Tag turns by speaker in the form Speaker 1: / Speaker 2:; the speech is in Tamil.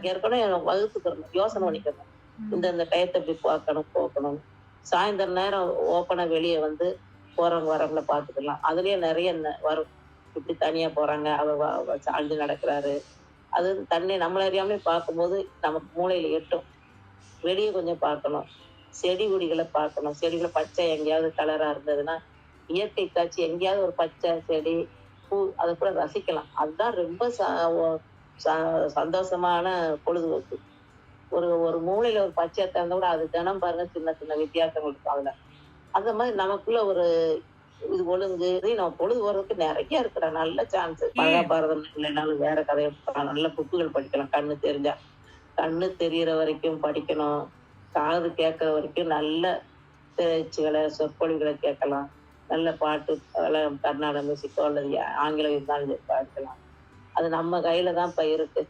Speaker 1: நமக்கு ஏற்கனவே தரணும் யோசனை பண்ணிக்கணும் இந்த இந்த டயத்தை இப்படி பார்க்கணும் போக்கணும். சாயந்தரம் நேரம் ஓப்பனா வெளியே வந்து போறவங்க வரவங்களை பார்த்துக்கலாம். அதுலயே நிறைய ந- வரும். இப்படி தனியா போறாங்க அவ வ- சாஞ்சு நடக்கிறாரு. அது தன்னை நம்மள அறியாமலே பார்க்கும்போது நமக்கு மூளையில எட்டும். வெளியே கொஞ்சம் பார்க்கணும். செடி கொடிகளை பார்க்கணும். செடிகளை பச்சை எங்கேயாவது கலரா இருந்ததுன்னா இயற்கை காட்சி எங்கேயாவது ஒரு பச்சை செடி பூ அதை கூட ரசிக்கலாம். அதுதான் ரொம்ப ச- சந்தோஷமான பொழுதுபோக்கு. ஒரு ஒரு மூலையில ஒரு பச்சை திறந்த கூட அது தினம் பாருங்க சின்ன சின்ன வித்தியாசங்கள் இருக்கும் அதுல. அந்த மாதிரி நமக்குள்ள ஒரு இது ஒழுங்கு நம்ம பொழுது போறதுக்கு நிறைய இருக்கிற நல்ல சான்ஸ் மகாபாரதம் இல்லைனாலும் வேற கதையை. நல்ல புக்குகள் படிக்கலாம். கண்ணு தெரிஞ்சா. கண்ணு தெரியற வரைக்கும் படிக்கணும். காது கேட்கற வரைக்கும் நல்ல பேச்சுகளை சொற்பொழிவுகளை கேட்கலாம். நல்ல பாட்டு கர்நாடக மியூசிக்கோ அல்லது ஆங்கிலம் இருந்தாலும் படிக்கலாம். அது நம்ம கையில தான் இப்ப இருக்கு.